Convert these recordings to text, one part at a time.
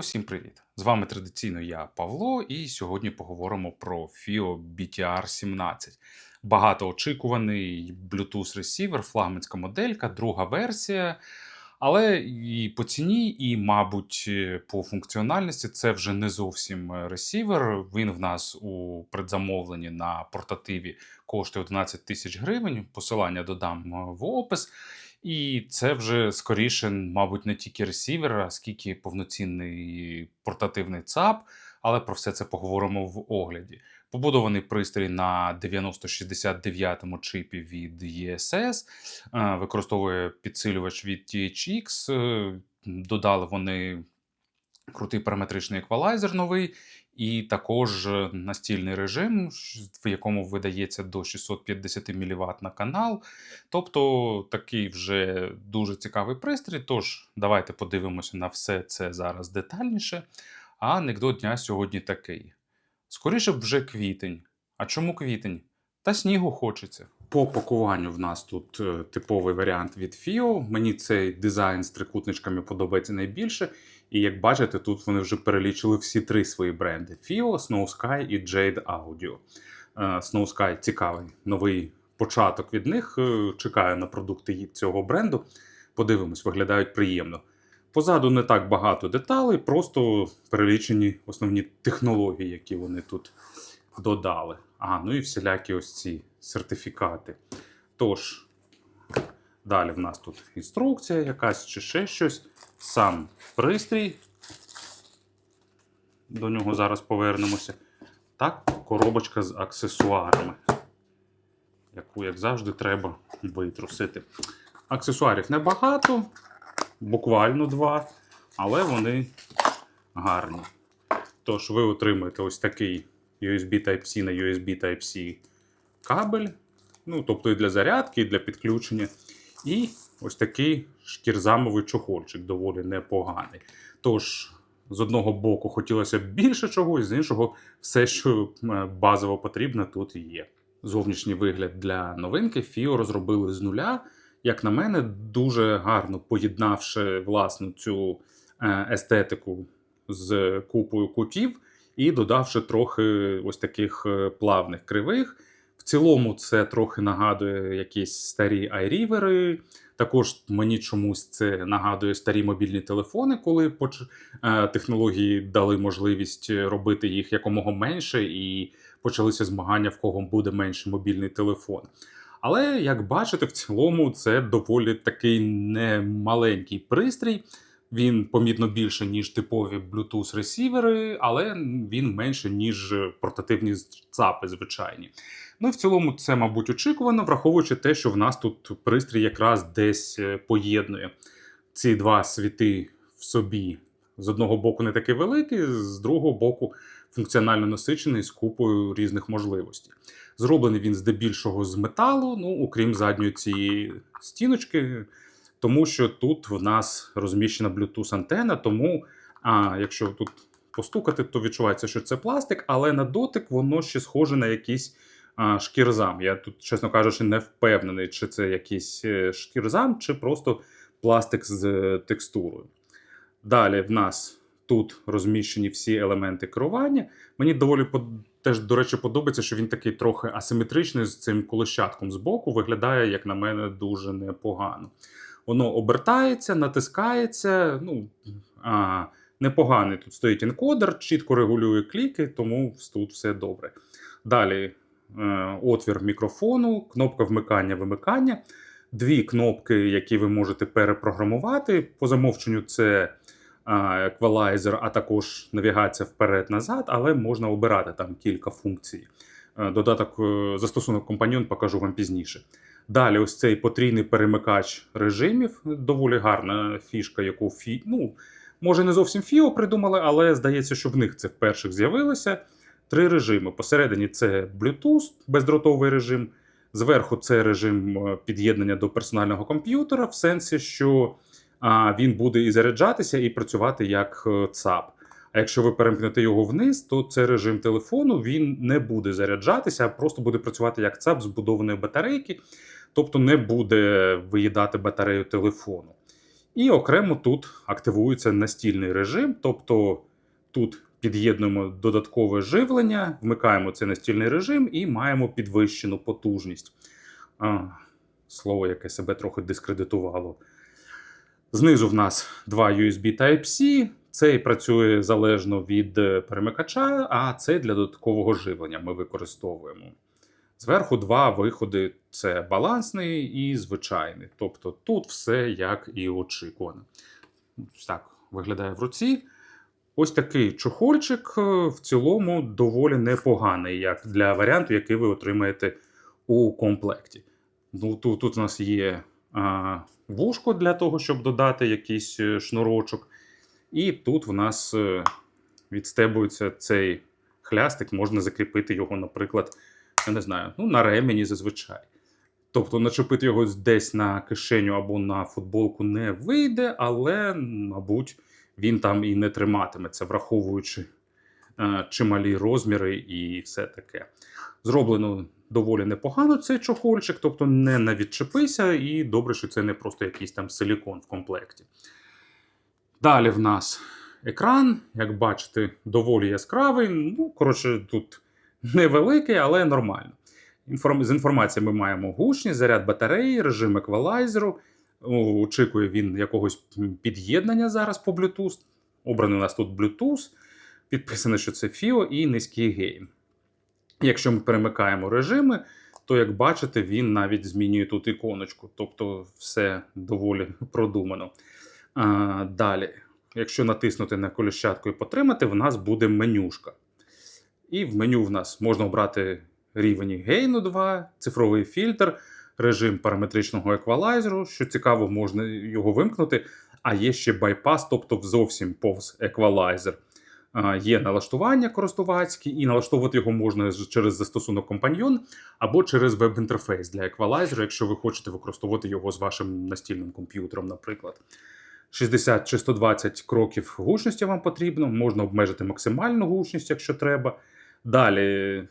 Усім привіт! З вами традиційно я Павло, і сьогодні поговоримо про FIO BTR 17. Багатоочікуваний Bluetooth ресівер, флагманська моделька, друга версія. Але і по ціні, і, мабуть, по функціональності це вже не зовсім ресівер. Він в нас у предзамовленні на портативі коштує 11 тисяч гривень. Посилання додам в опис. І це вже скоріше, мабуть, не тільки ресівер, а скільки повноцінний портативний ЦАП. Але про все це поговоримо в огляді. Побудований пристрій на 9069 чипі від ESS, е, використовує підсилювач від THX. е, Додали вони крутий параметричний еквалайзер новий, і також е, настільний режим, в якому видається до 650 мВт на канал. Тобто такий вже дуже цікавий пристрій. Тож давайте подивимося на все це зараз детальніше. А анекдот дня сьогодні такий. Скоріше вже квітень. А чому квітень? Та снігу хочеться. По пакуванню в нас тут е, типовий варіант від FIO. Мені цей дизайн з трикутничками подобається найбільше. І як бачите, тут вони вже перелічили всі три свої бренди: FIO, Snow Sky і Jade Audio. Е, Snow Sky цікавий новий початок від них. Е, Чекаю на продукти цього бренду. Подивимось, виглядають приємно. Позаду не так багато деталей, просто перелічені основні технології, які вони тут додали. А, ну і всілякі ось ці сертифікати. Тож, далі в нас тут інструкція якась чи ще щось. Сам пристрій. До нього зараз повернемося. Так, коробочка з аксесуарами, яку, як завжди, треба витрусити. Аксесуарів небагато, буквально два, але вони гарні. Тож ви отримаєте ось такий USB Type-C на USB Type-C кабель, ну, тобто і для зарядки, і для підключення. І ось такий шкірзамовий чохольчик доволі непоганий. Тож, з одного боку, хотілося б більше чогось, з іншого, все, що е, базово потрібно, тут є. Зовнішній вигляд для новинки FIO розробили з нуля. Як на мене, дуже гарно поєднавши власну цю е, естетику з купою кутів і додавши трохи ось таких е, плавних кривих. В цілому, це трохи нагадує якісь старі айрівери. Також мені чомусь це нагадує старі мобільні телефони, коли е, технології дали можливість робити їх якомога менше, і почалися змагання, в кого буде менше мобільний телефон. Але як бачите, в цілому це доволі такий немаленький пристрій. Він помітно більше, ніж типові Bluetooth ресівери, але він менше, ніж портативні ЦАПи звичайні. Ну і в цілому це, мабуть, очікувано, враховуючи те, що в нас тут пристрій якраз десь е, поєднує ці два світи в собі. З одного боку, не такий великий, з другого боку, функціонально насичений з купою різних можливостей. Зроблений він здебільшого з металу, ну окрім задньої цієї стіночки, тому що тут в нас розміщена Bluetooth антена. Тому, а, якщо тут постукати, то відчувається, що це пластик, але на дотик воно ще схоже на якийсь а, шкірзам. Я тут, чесно кажучи, не впевнений, чи це якийсь е, шкірзам, чи просто пластик з е, текстурою. Далі в нас тут розміщені всі елементи керування. Мені доволі теж, до речі, подобається, що він такий трохи асиметричний з цим колищатком збоку. Виглядає, як на мене, дуже непогано. Воно обертається, натискається. Ну, а, непоганий тут стоїть енкодер, чітко регулює кліки, тому тут все добре. Далі е, отвір мікрофону, кнопка вмикання-вимикання, дві кнопки, які ви можете перепрограмувати. По замовченню це еквалайзер, а також навігація вперед-назад, але можна обирати там кілька функцій. Е, Додаток е, застосунок компаньон покажу вам пізніше. Далі, ось цей потрійний перемикач режимів, доволі гарна фішка, яку фі... ну, може не зовсім Фіо придумали, але здається, що в них це вперше з'явилося. Три режими. Посередині це Bluetooth, бездротовий режим. Зверху це режим е, під'єднання до персонального комп'ютера, в сенсі, що він буде і заряджатися, і працювати як е, ЦАП. А якщо ви перемкнете його вниз, то це режим телефону він не буде заряджатися, а просто буде працювати як ЦАП з вбудованої батарейки, тобто не буде виїдати батарею телефону. І окремо тут активується настільний режим, тобто тут під'єднуємо додаткове живлення, вмикаємо цей настільний режим і маємо підвищену потужність. А, слово, яке себе трохи дискредитувало. Знизу в нас два USB Type-C. Цей працює залежно від е, перемикача, а цей для додаткового живлення ми використовуємо. Зверху два виходи це балансний і звичайний. Тобто тут все як і очікувано. Так виглядає в руці. Ось такий чохольчик е, в цілому доволі непоганий, як для варіанту, який ви отримаєте у комплекті. Ну, тут, тут у нас є а, вушко для того, щоб додати якийсь е, шнурочок. І тут в нас е, відстебується цей хлястик, можна закріпити його, наприклад, я не знаю, ну, на ремені зазвичай. Тобто начепити його десь на кишеню або на футболку не вийде, але, мабуть, він там і не триматиметься, враховуючи е, чималі розміри і все таке. Зроблено доволі непогано цей чохольчик, тобто не навідчепися, і добре, що це не просто якийсь там силікон в комплекті. Далі в нас екран, як бачите, доволі яскравий. Ну, коротше, тут невеликий, але нормально. З інформації ми маємо гучність, заряд батареї, режим еквалайзеру. Очікує він якогось під'єднання зараз по Bluetooth. Обраний у нас тут Bluetooth. Підписано, що це FIO і низький гейн. Якщо ми перемикаємо режими, то, як бачите, він навіть змінює тут іконочку. Тобто все доволі продумано. Далі, якщо натиснути на коліщатку і потримати, в нас буде менюшка. І в меню в нас можна обрати рівень гейну 2, цифровий фільтр, режим параметричного еквалайзеру. Що цікаво, можна його вимкнути. А є ще байпас, тобто зовсім повз еквалайзер. Є налаштування користувацькі, і налаштовувати його можна через застосунок компаньйон або через веб-інтерфейс для еквалайзеру, якщо ви хочете використовувати його з вашим настільним комп'ютером, наприклад. 60 чи 120 кроків гучності вам потрібно, можна обмежити максимальну гучність, якщо треба. Далі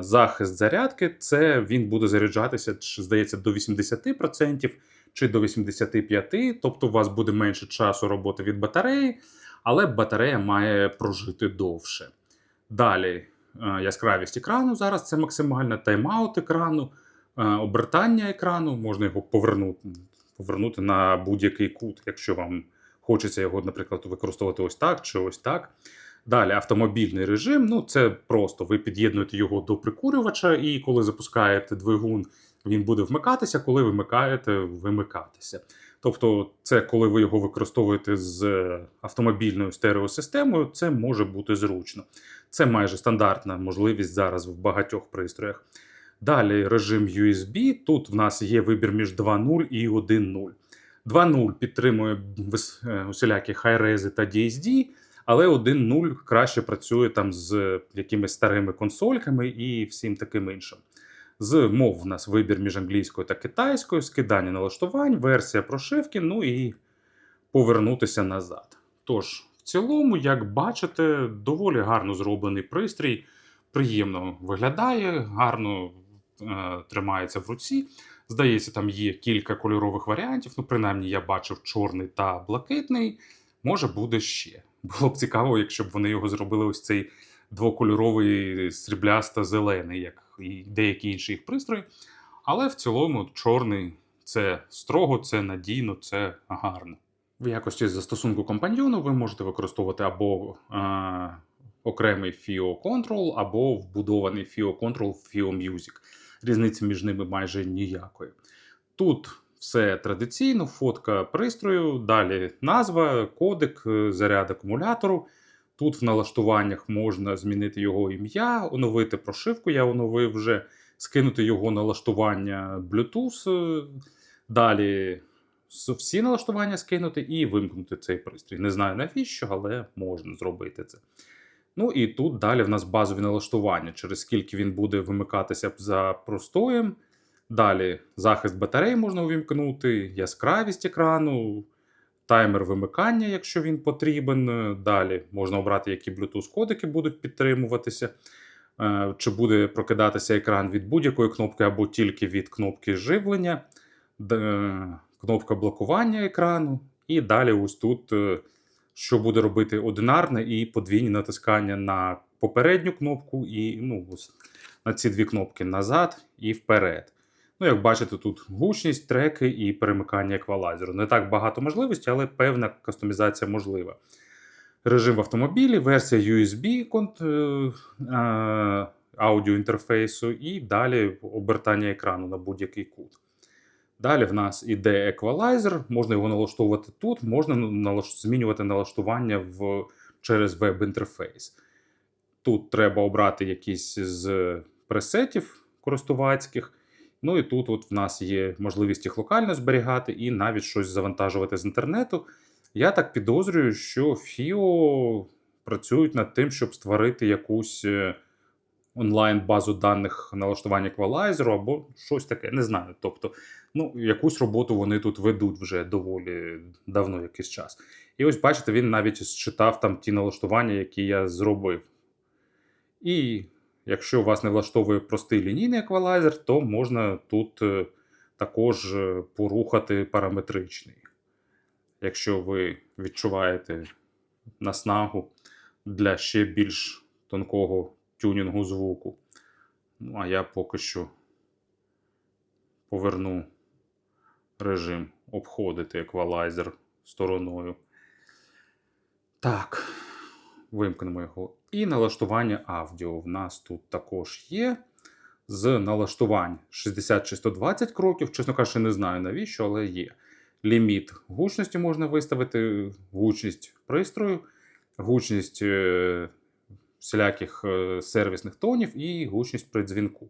захист зарядки це він буде заряджатися, здається, до 80% чи до 85%, тобто у вас буде менше часу роботи від батареї, але батарея має прожити довше. Далі яскравість екрану зараз це максимальна тайм-аут екрану, обертання екрану, можна його повернути, повернути на будь-який кут, якщо вам хочеться його, наприклад, використовувати ось так чи ось так. Далі автомобільний режим. Ну це просто ви під'єднуєте його до прикурювача, і коли запускаєте двигун, він буде вмикатися. Коли вимикаєте, вимикатися. Тобто, це коли ви його використовуєте з автомобільною стереосистемою, це може бути зручно. Це майже стандартна можливість зараз в багатьох пристроях. Далі режим USB. Тут в нас є вибір між 2.0 і 1.0. 2.0 підтримує е, усілякі Hi-Res та DSD, але 1.0 краще працює там з якимись старими консольками і всім таким іншим. З мов в нас вибір між англійською та китайською, скидання налаштувань, версія прошивки, ну і повернутися назад. Тож, в цілому, як бачите, доволі гарно зроблений пристрій, приємно виглядає, гарно тримається в руці. Здається, там є кілька кольорових варіантів. Ну, принаймні, я бачив чорний та блакитний. Може, буде ще. Було б цікаво, якщо б вони його зробили ось цей двокольоровий сріблясто-зелений, як і деякі інші їх пристрої. Але в цілому чорний це строго, це надійно, це гарно. В якості застосунку компаньйону ви можете використовувати або е, окремий FIO Control, або вбудований FIO Control в FIO Music. Різниці між ними майже ніякої. Тут все традиційно, фотка пристрою, далі назва, кодек, е, заряд акумулятору. Тут в налаштуваннях можна змінити його ім'я, оновити прошивку, я оновив вже, скинути його налаштування Bluetooth. е, Далі всі налаштування скинути і вимкнути цей пристрій. Не знаю навіщо, але можна зробити це. Ну і тут далі в нас базові налаштування, через скільки він буде вимикатися за простоєм. Далі захист батареї можна увімкнути, яскравість екрану, таймер вимикання, якщо він потрібен. Далі можна обрати, які Bluetooth-кодики будуть підтримуватися. Е, Чи буде прокидатися екран від будь-якої кнопки або тільки від кнопки живлення, кнопка блокування екрану І далі, ось тут, е, що буде робити одинарне і подвійні натискання на попередню кнопку, і ну, на ці дві кнопки назад і вперед. Ну, як бачите, тут гучність, треки і перемикання еквалайзеру. Не так багато можливостей, але певна кастомізація можлива. Режим в автомобілі, версія USB е, аудіоінтерфейсу і далі обертання екрану на будь-який кут. Далі в нас іде еквалайзер, можна його налаштовувати тут, можна змінювати налаштування в, через веб-інтерфейс. Тут треба обрати якийсь з пресетів користувацьких. Ну і тут от в нас є можливість їх локально зберігати і навіть щось завантажувати з інтернету. Я так підозрюю, що FIO працюють над тим, щоб створити якусь е, онлайн-базу даних налаштування еквалайзеру або щось таке, не знаю. Тобто, ну, якусь роботу вони тут ведуть вже доволі давно якийсь час. І ось бачите, він навіть считав там ті налаштування, які я зробив. І якщо вас не влаштовує простий лінійний еквалайзер, то можна тут е, також е, порухати параметричний. Якщо ви відчуваєте наснагу для ще більш тонкого тюнінгу звуку. Ну, а я поки що поверну режим обходити еквалайзер стороною. Так, вимкнемо його. І налаштування аудіо в нас тут також є. З налаштувань 60 чи 120 кроків. Чесно кажучи, не знаю навіщо, але є. Ліміт гучності можна виставити, гучність пристрою, гучність е, всіляких е, сервісних тонів і гучність при дзвінку.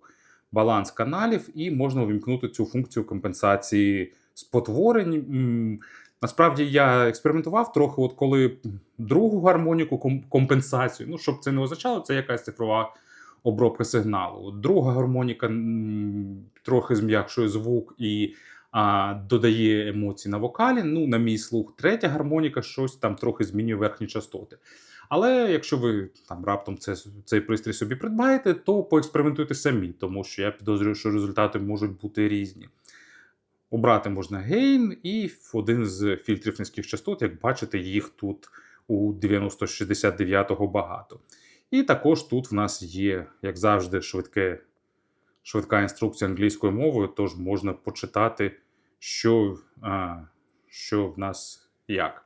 Баланс каналів, і можна увімкнути цю функцію компенсації спотворень. Насправді я експериментував трохи, от коли другу гармоніку компенсацію, ну щоб це не означало, це якась цифрова обробка сигналу. Друга гармоніка трохи зм'якшує звук і а, додає емоцій на вокалі. Ну, на мій слух, третя гармоніка щось там трохи змінює верхні частоти. Але якщо ви там раптом це, цей пристрій собі придбаєте, то поекспериментуйте самі, тому що я підозрюю, що результати можуть бути різні. Обрати можна гейн і один з фільтрів низьких частот, як бачите, їх тут у 9069 багато. І також тут в нас є, як завжди, швидке, швидка інструкція англійською мовою, тож можна почитати, що, а, що в нас як.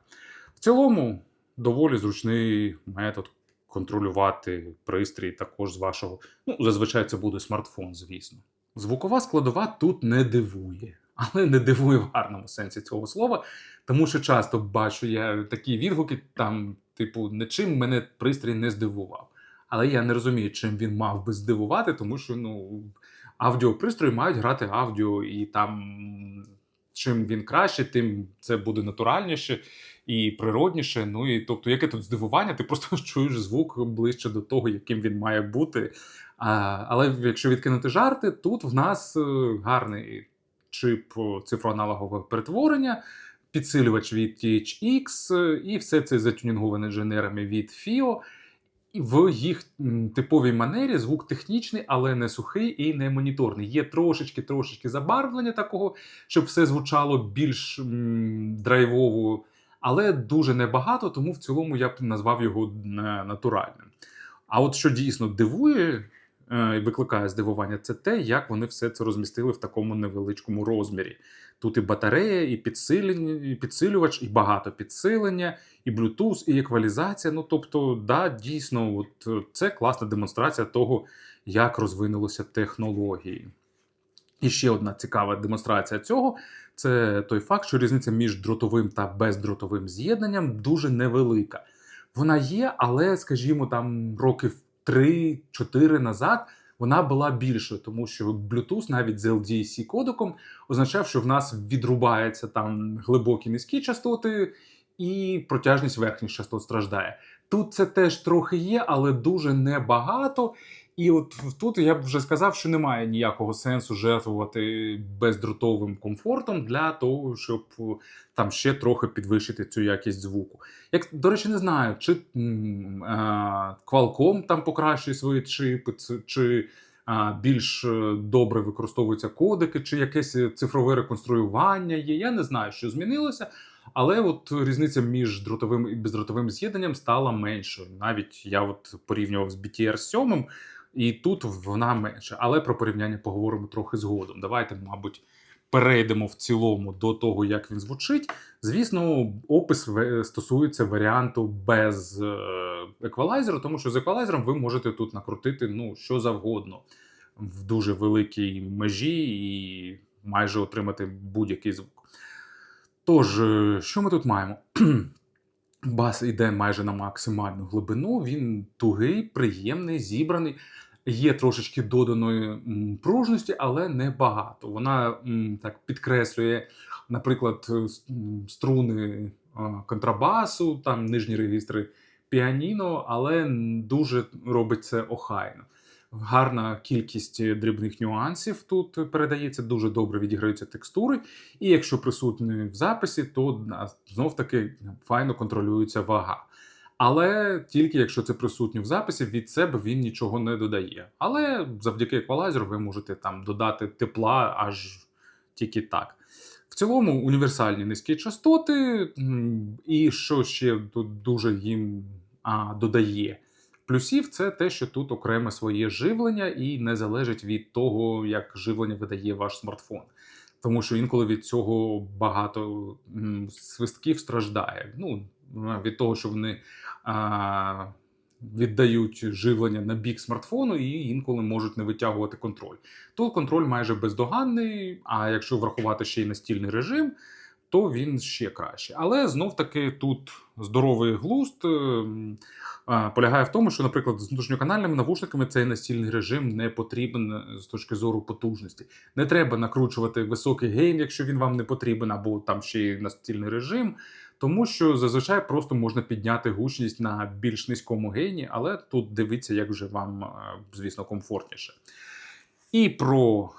В цілому, доволі зручний метод контролювати пристрій також з вашого. Ну, зазвичай це буде смартфон, звісно. Звукова складова тут не дивує, але не дивує в гарному сенсі цього слова, тому що часто бачу я такі відгуки, там, типу, нічим мене пристрій не здивував. Але я не розумію, чим він мав би здивувати, тому що ну, аудіопристрої мають грати аудіо, і там чим він краще, тим це буде натуральніше і природніше. Ну і тобто, яке тут здивування, ти просто чуєш звук ближче до того, яким він має бути. А, але якщо відкинути жарти, тут в нас е, гарний чип цифроаналогового перетворення, підсилювач від THX, е, і все це затюнінговане інженерами від FIO. В їх типовій манері звук технічний, але не сухий і не моніторний. Є трошечки-трошечки забарвлення такого, щоб все звучало більш драйвово, але дуже небагато, тому в цілому я б назвав його е, натуральним. А от що дійсно дивує е, і викликає здивування, це те, як вони все це розмістили в такому невеличкому розмірі. Тут і батарея, і підсилювач, і багато підсилення, і Bluetooth, і еквалізація. Ну тобто, да, дійсно, от е, це класна демонстрація того, як розвинулися технології. І ще одна цікава демонстрація цього це той факт, що різниця між дротовим та бездротовим з'єднанням дуже невелика. Вона є, але, скажімо, там років 3-4 назад вона була більшою, тому що Bluetooth навіть з LDAC кодеком означав, що в нас відрубаються там глибокі низькі частоти, і протяжність верхніх частот страждає. Тут це теж трохи є, але дуже небагато. І от тут я б вже сказав, що немає ніякого сенсу жертвувати бездротовим комфортом для того, щоб е, там ще трохи підвищити цю якість звуку. Як до речі, не знаю, чи м, а, Qualcomm там покращує свої чипи, чи а, більш е, добре використовуються кодики, чи якесь цифрове реконструювання є. Я не знаю, що змінилося. Але от різниця між дротовим і бездротовим з'єднанням стала меншою. Навіть я от порівнював з BTR 7, і тут вона менша. Але про порівняння поговоримо трохи згодом. Давайте, мабуть, перейдемо в цілому до того, як він звучить. Звісно, опис стосується варіанту без е, еквалайзера, тому що з еквалайзером ви можете тут накрутити ну, що завгодно в дуже великій межі і майже отримати будь-який звук. Тож, е, що ми тут маємо? Бас йде майже на максимальну глибину, він тугий, приємний, зібраний. Є трошечки доданої пружності, але не багато. Вона так підкреслює, наприклад, е, струни контрабасу, там нижні регістри піаніно, але дуже робить це охайно. Гарна кількість дрібних нюансів тут передається, дуже добре відіграються текстури. І якщо присутні в записі, то знов таки файно контролюється вага. Але тільки якщо це присутнє в записі, від себе він нічого не додає. Але завдяки еквалайзеру ви можете там додати тепла аж тільки так. В цілому універсальні низькі частоти, і що ще тут дуже їм а, додає плюсів, це те, що тут окреме своє живлення і не залежить від того, як живлення видає ваш смартфон. Тому що інколи від цього багато свистків страждає. Ну, від того, що вони а, віддають живлення на бік смартфону і інколи можуть не витягувати контроль. Тут контроль майже бездоганний, а якщо врахувати ще й настільний режим, то він ще краще. Але знов таки тут здоровий а, полягає в тому, що, наприклад, з внутрішньоканальними навушниками цей настільний режим не потрібен е, з точки зору потужності. Не треба накручувати високий гейн, якщо він вам не потрібен, або там ще й настільний режим. Тому що зазвичай просто можна підняти гучність на більш низькому гейні, але тут дивіться, як вже вам, е, звісно, комфортніше. І про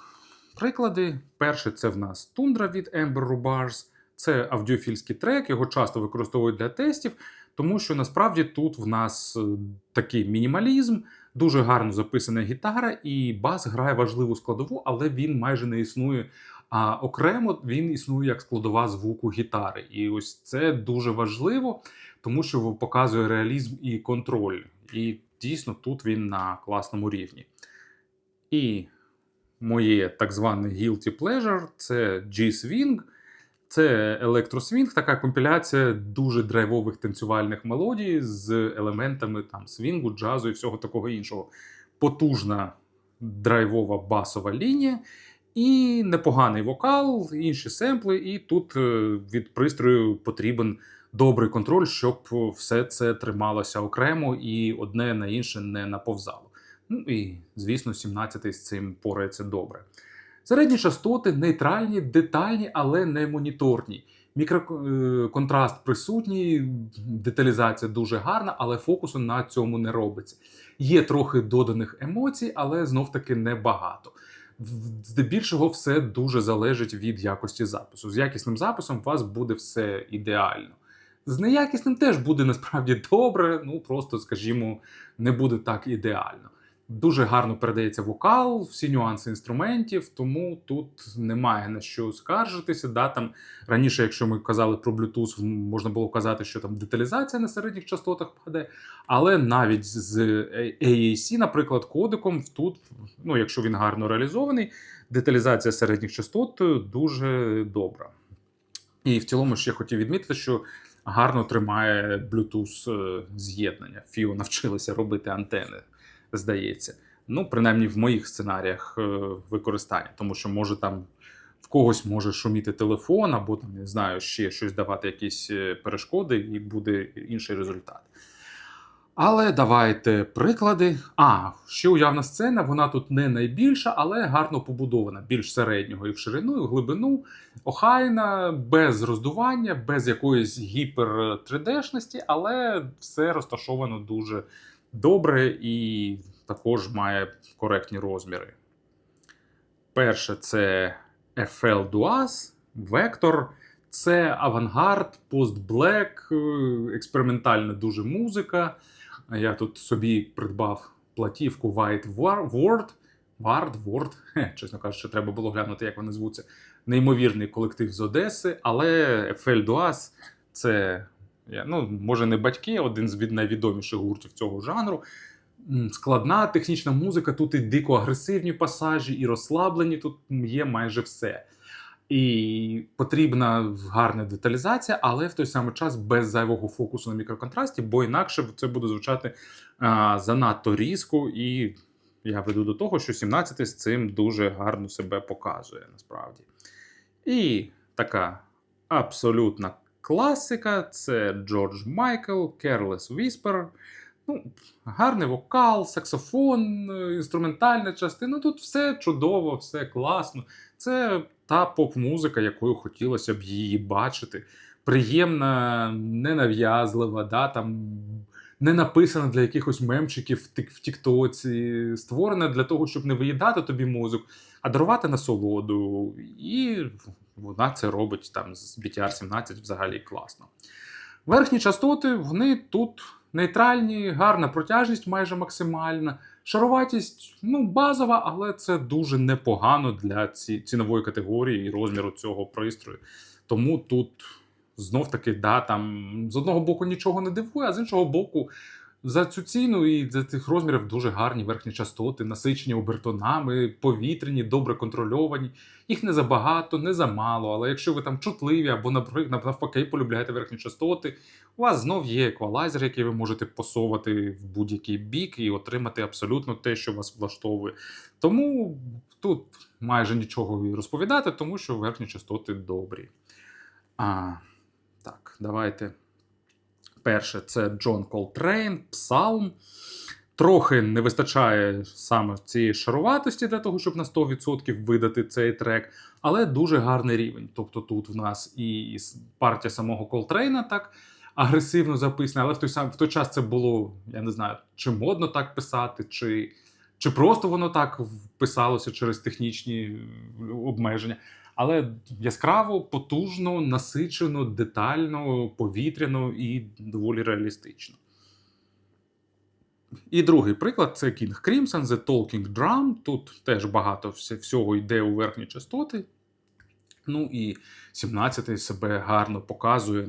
приклади. Перше, це в нас тундра від Amber Bars. Це аудіофільський трек, його часто використовують для тестів, тому що насправді тут в нас е, такий мінімалізм, дуже гарно записана гітара, і бас грає важливу складову, але він майже не існує. А окремо він існує як складова звуку гітари. І ось це дуже важливо, тому що показує реалізм і контроль. І дійсно тут він на класному рівні. І моє так зване guilty pleasure це G-Swing. Це електросвінг, така компіляція дуже драйвових танцювальних мелодій з елементами там свінгу, джазу і всього такого іншого. Потужна драйвова басова лінія, і непоганий вокал, інші семпли. І тут е, від пристрою потрібен добрий контроль, щоб все це трималося окремо і одне на інше не наповзало. Ну і, звісно, 17-й з цим порається добре. Середні частоти нейтральні, детальні, але не моніторні. Мікроконтраст присутній, деталізація дуже гарна, але фокусу на цьому не робиться. Є трохи доданих емоцій, але знов-таки небагато. Здебільшого все дуже залежить від якості запису. З якісним записом у вас буде все ідеально. З неякісним теж буде насправді добре, ну просто, скажімо, не буде так ідеально. Дуже гарно передається вокал, всі нюанси інструментів, тому тут немає на що скаржитися. Да, там, раніше, якщо ми казали про Bluetooth, можна було казати, що там деталізація на середніх частотах падає. Але навіть з AAC, наприклад, кодиком тут, ну, якщо він гарно реалізований, деталізація середніх частот дуже добра. І в цілому ще хотів відмітити, що гарно тримає Bluetooth е, з'єднання. FIO навчилися робити антени здається. Ну, принаймні в моїх сценаріях е, використання, тому що може там в когось може шуміти телефон, або там не знаю, ще щось давати, якісь е, перешкоди, і буде інший результат. Але давайте приклади. А, ще уявна сцена, вона тут не найбільша, але гарно побудована, більш середнього і в ширину, і в глибину, охайна, без роздування, без якоїсь гіпер 3D-шності, але все розташовано дуже добре і також має коректні розміри. Перше це FL Duas, Vector. Це авангард, постблек, експериментальна дуже музика. Я тут собі придбав платівку White Word. Вард, Ворд, чесно кажучи, треба було глянути, як вони звуться. Неймовірний колектив з Одеси, але Ефель Дуас це, ну, може, не батьки, один з найвідоміших гуртів цього жанру. Складна технічна музика, тут і дико агресивні пасажі, і розслаблені, тут є майже все. І потрібна гарна деталізація, але в той самий час без зайвого фокусу на мікроконтрасті, бо інакше це буде звучати а, занадто різко, і я веду до того, що 17 з цим дуже гарно себе показує насправді. І така абсолютна класика це Джордж Майкл, Careless Whisper. Ну, гарний вокал, саксофон, е, інструментальна частина. Тут все чудово, все класно. Це та поп-музика, якою хотілося б її бачити. Приємна, ненав'язлива, да, там, не написана для якихось мемчиків в тік- в Тіктоці, створена для того, щоб не виїдати тобі мозок, а дарувати насолоду. І вона це робить там з BTR 17 взагалі класно. Верхні частоти вони тут нейтральні, гарна протяжність майже максимальна. Шаруватість ну, базова, але це дуже непогано для ці, цінової категорії і розміру цього пристрою. Тому тут знов таки, да, там з одного боку нічого не дивує, а з іншого боку, за цю ціну і за тих розмірів дуже гарні верхні частоти, насичені обертонами, повітряні, добре контрольовані. Їх не забагато, не замало. Але якщо ви там чутливі або навпаки полюбляєте верхні частоти, у вас знов є еквалайзер, який ви можете посовувати в будь-який бік і отримати абсолютно те, що вас влаштовує. Тому тут майже нічого і розповідати, тому що верхні частоти добрі. А, так, давайте. Перше, це Джон Колтрейн, Псалм. Трохи не вистачає саме цієї шаруватості для того, щоб на 100% видати цей трек, але дуже гарний рівень. Тобто тут в нас і партія самого Колтрейна так агресивно записана, але в той сам в той час це було, я не знаю, чи модно так писати, чи, чи просто воно так писалося через технічні обмеження. Але яскраво, потужно, насичено, детально, повітряно і доволі реалістично. І другий приклад це King Crimson, The Talking Drum. Тут теж багато всього йде у верхні частоти. Ну і 17-й себе гарно показує.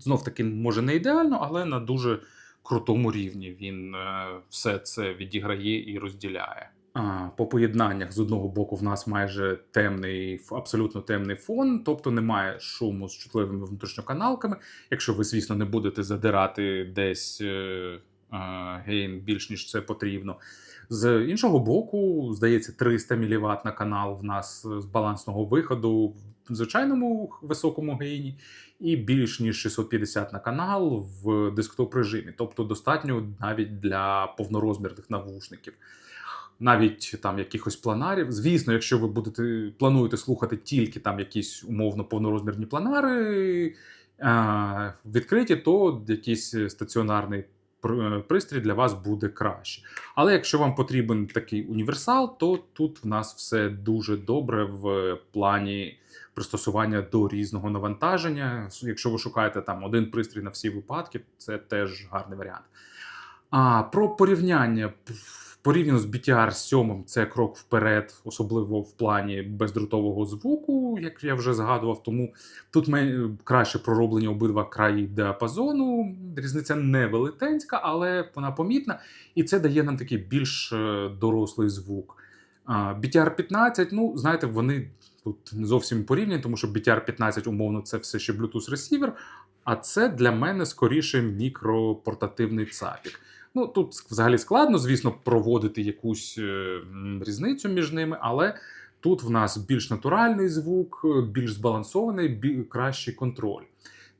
Знов таки, може, не ідеально, але на дуже крутому рівні він е, все це відіграє і розділяє. По поєднаннях з одного боку в нас майже темний, абсолютно темний фон, тобто немає шуму з чутливими внутрішньоканалками. Якщо ви, звісно, не будете задирати десь е, е, гейн більш ніж це потрібно. З іншого боку, здається, 300 мВт на канал в нас з балансного виходу в звичайному високому гейні, і більш ніж 650 на канал в десктоп режимі, тобто достатньо навіть для повнорозмірних навушників. Навіть там якихось планарів. Звісно, якщо ви будете плануєте слухати тільки там якісь умовно повнорозмірні планари е, відкриті, то якийсь стаціонарний пристрій для вас буде краще. Але якщо вам потрібен такий універсал, то тут в нас все дуже добре в плані пристосування до різного навантаження. Якщо ви шукаєте там один пристрій на всі випадки, це теж гарний варіант. А про порівняння порівняно з BTR 7 це крок вперед, особливо в плані бездротового звуку, як я вже згадував. Тому тут краще пророблені обидва краї діапазону. Різниця не велетенська, але вона помітна, і це дає нам такий більш е, дорослий звук. BTR 15, ну знаєте, вони тут не зовсім порівняні, тому що BTR 15 умовно це все ще Bluetooth ресівер. А це для мене скоріше мікропортативний цапік. Ну тут взагалі складно, звісно, проводити якусь е, різницю між ними, але тут в нас більш натуральний звук, більш збалансований, кращий контроль.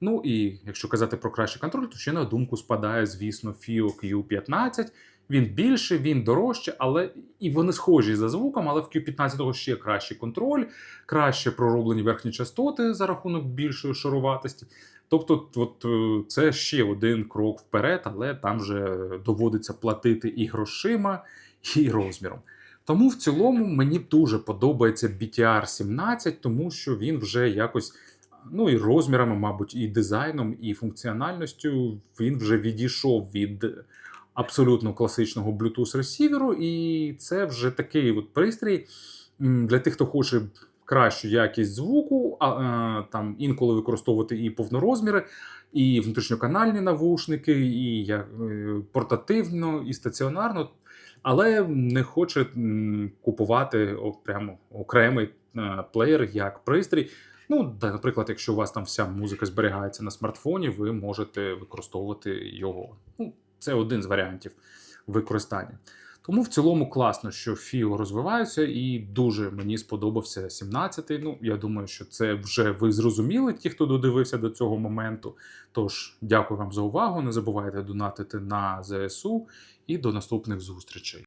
Ну і якщо казати про кращий контроль, то ще на думку спадає, звісно, FIO Q15. Він більший, він дорожче, але і вони схожі за звуком, але в Q15 ще кращий контроль, краще пророблені верхні частоти за рахунок більшої шаруватості. Тобто, от, е, це ще один крок вперед, але там вже доводиться платити і грошима, і розміром. Тому в цілому мені дуже подобається BTR 17, тому що він вже якось, ну і розмірами, мабуть, і дизайном, і функціональністю він вже відійшов від абсолютно класичного Bluetooth ресіверу, і це вже такий от пристрій для тих, хто хоче кращу якість звуку, а е, там інколи використовувати і повнорозміри, і внутрішньоканальні навушники, і е, портативно, і стаціонарно, але не хоче купувати прямо окремий е, плеєр як пристрій. Ну, наприклад, якщо у вас там вся музика зберігається на смартфоні, ви можете використовувати його. Ну, це один з варіантів використання. Тому в цілому класно, що фіо розвиваються, і дуже мені сподобався 17-й. Ну, я думаю, що це вже ви зрозуміли, ті, хто додивився до цього моменту. Тож, дякую вам за увагу. Не забувайте донатити на ЗСУ і до наступних зустрічей.